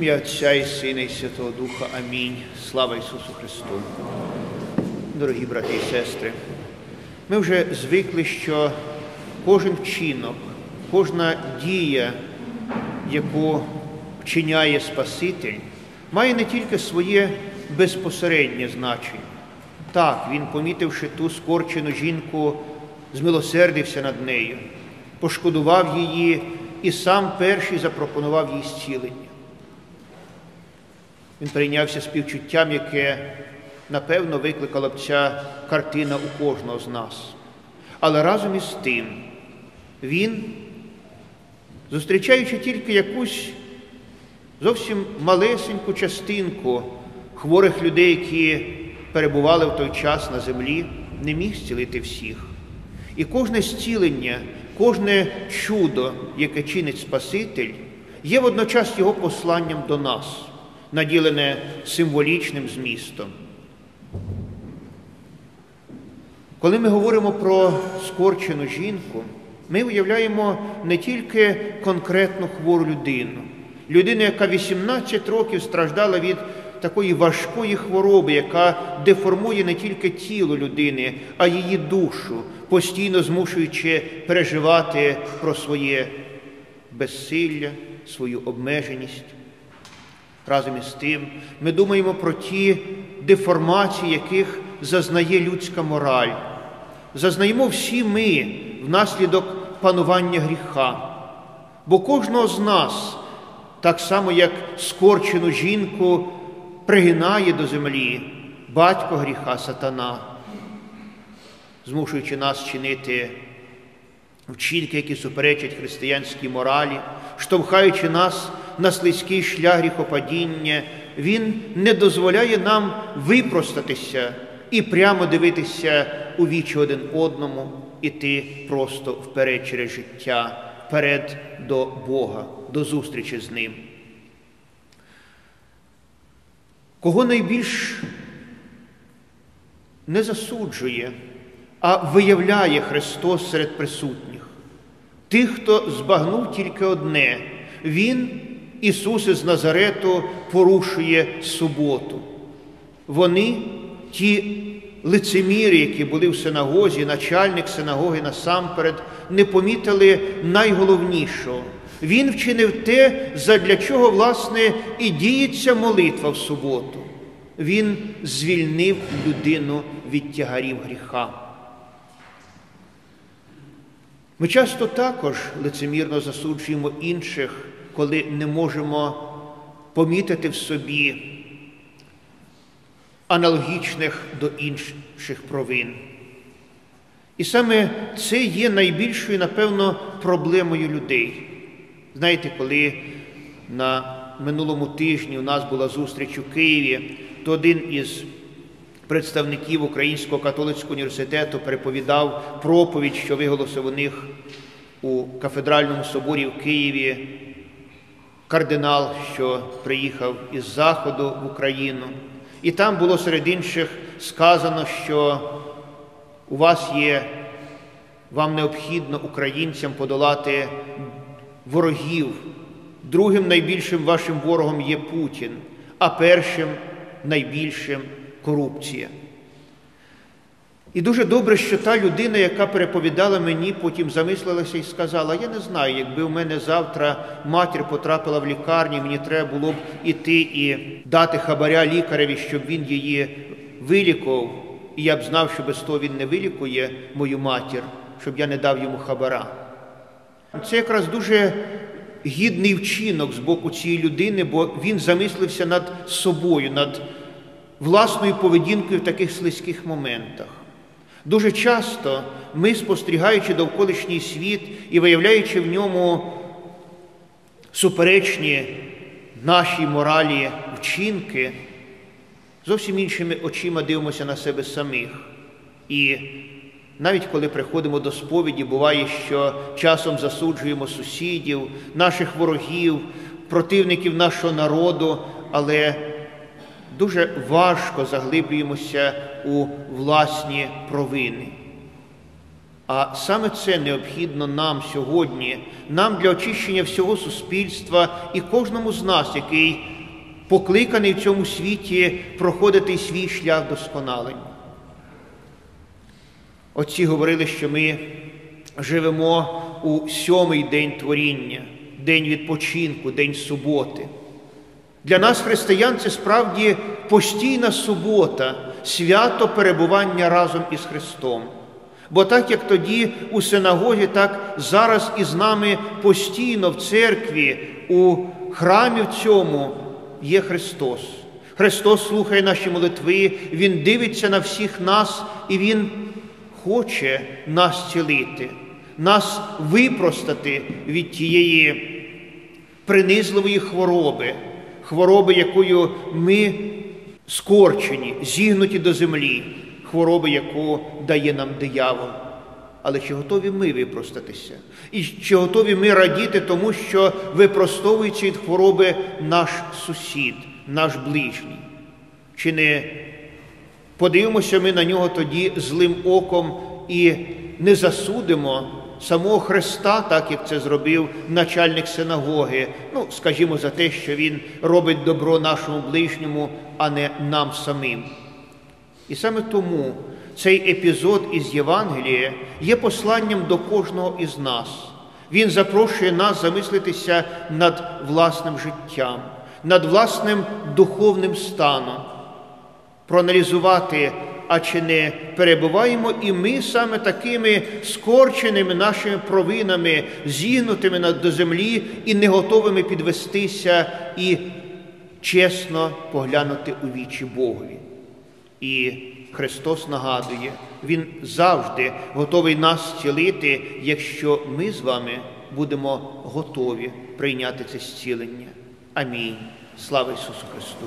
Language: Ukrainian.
Ім'я Отця і Сина, і Святого Духа. Амінь. Слава Ісусу Христу. Дорогі брати і сестри, ми вже звикли, що кожен вчинок, кожна дія, яку вчиняє Спаситель, має не тільки своє безпосереднє значення. Так, він, помітивши ту скорчену жінку, змилосердився над нею, пошкодував її і сам перший запропонував їй зцілення. Він прийнявся співчуттям, яке, напевно, викликала б ця картина у кожного з нас. Але разом із тим, він, зустрічаючи тільки якусь зовсім малесеньку частинку хворих людей, які перебували в той час на землі, не міг зцілити всіх. І кожне зцілення, кожне чудо, яке чинить Спаситель, є водночас його посланням до нас наділене символічним змістом. Коли ми говоримо про скорчену жінку, ми уявляємо не тільки конкретну хвору людину, людину, яка 18 років страждала від такої важкої хвороби, яка деформує не тільки тіло людини, а її душу, постійно змушуючи переживати про своє безсилля, свою обмеженість. Разом із тим, ми думаємо про ті деформації, яких зазнає людська мораль. Зазнаємо всі ми внаслідок панування гріха. Бо кожного з нас, так само як скорчену жінку, пригинає до землі батько гріха сатана, змушуючи нас чинити вчинки, які суперечать християнській моралі, штовхаючи нас на слизький шлях гріхопадіння, Він не дозволяє нам випростатися і прямо дивитися у вічі один одному, іти просто вперед через життя, вперед до Бога, до зустрічі з Ним. Кого найбільш не засуджує, а виявляє Христос серед присутніх, тих, хто збагнув тільки одне, Він Ісус із Назарету порушує суботу. Вони, ті лицеміри, які були в синагозі, начальник синагоги насамперед, не помітили найголовнішого. Він вчинив те, задля чого, власне, і діється молитва в суботу. Він звільнив людину від тягарів гріха. Ми часто також лицемірно засуджуємо інших коли не можемо помітити в собі аналогічних до інших провин. І саме це є найбільшою, напевно, проблемою людей. Знаєте, коли на минулому тижні у нас була зустріч у Києві, то один із представників Українського католицького університету переповідав проповідь, що виголосив у них у кафедральному соборі в Києві кардинал, що приїхав із Заходу в Україну, і там було серед інших сказано, що у вас є, вам необхідно українцям подолати ворогів. Другим найбільшим вашим ворогом є Путін, а першим найбільшим корупція. І дуже добре, що та людина, яка переповідала мені, потім замислилася і сказала: я не знаю, якби у мене завтра матір потрапила в лікарню, мені треба було б іти і дати хабаря лікареві, щоб він її вилікував, і я б знав, що без того він не вилікує мою матір, щоб я не дав йому хабара. Це якраз дуже гідний вчинок з боку цієї людини, бо він замислився над собою, над власною поведінкою в таких слизьких моментах. Дуже часто ми, спостерігаючи довколишній світ і виявляючи в ньому суперечні нашій моралі вчинки, зовсім іншими очима дивимося на себе самих. І навіть коли приходимо до сповіді, буває, що часом засуджуємо сусідів, наших ворогів, противників нашого народу, але дуже важко заглиблюємося у власні провини. А саме це необхідно нам сьогодні, нам для очищення всього суспільства і кожному з нас, який покликаний в цьому світі проходити свій шлях досконалення. Отці говорили, що ми живемо у сьомий день творіння, день відпочинку, день суботи. Для нас, християн, це справді постійна субота, свято перебування разом із Христом. Бо так як тоді у синагогі, так зараз із нами постійно в церкві, у храмі в цьому є Христос. Христос слухає наші молитви, Він дивиться на всіх нас і Він хоче нас цілити, нас випростати від тієї принизливої хвороби, хвороби, якою ми скорчені, зігнуті до землі, хвороби, яку дає нам диявол. Але чи готові ми випростатися? І чи готові ми радіти тому, що випростовується від хвороби наш сусід, наш ближній? Чи не подивимося ми на нього тоді злим оком і не засудимо самого Христа, так як це зробив начальник синагоги, ну, скажімо, за те, що Він робить добро нашому ближньому, а не нам самим. І саме тому цей епізод із Євангелія є посланням до кожного із нас. Він запрошує нас замислитися над власним життям, над власним духовним станом, проаналізувати, а чи не перебуваємо і ми саме такими скорченими нашими провинами, зігнутими до землі і не готовими підвестися і чесно поглянути у вічі Богові. І Христос нагадує, Він завжди готовий нас зцілити, якщо ми з вами будемо готові прийняти це зцілення. Амінь. Слава Ісусу Христу!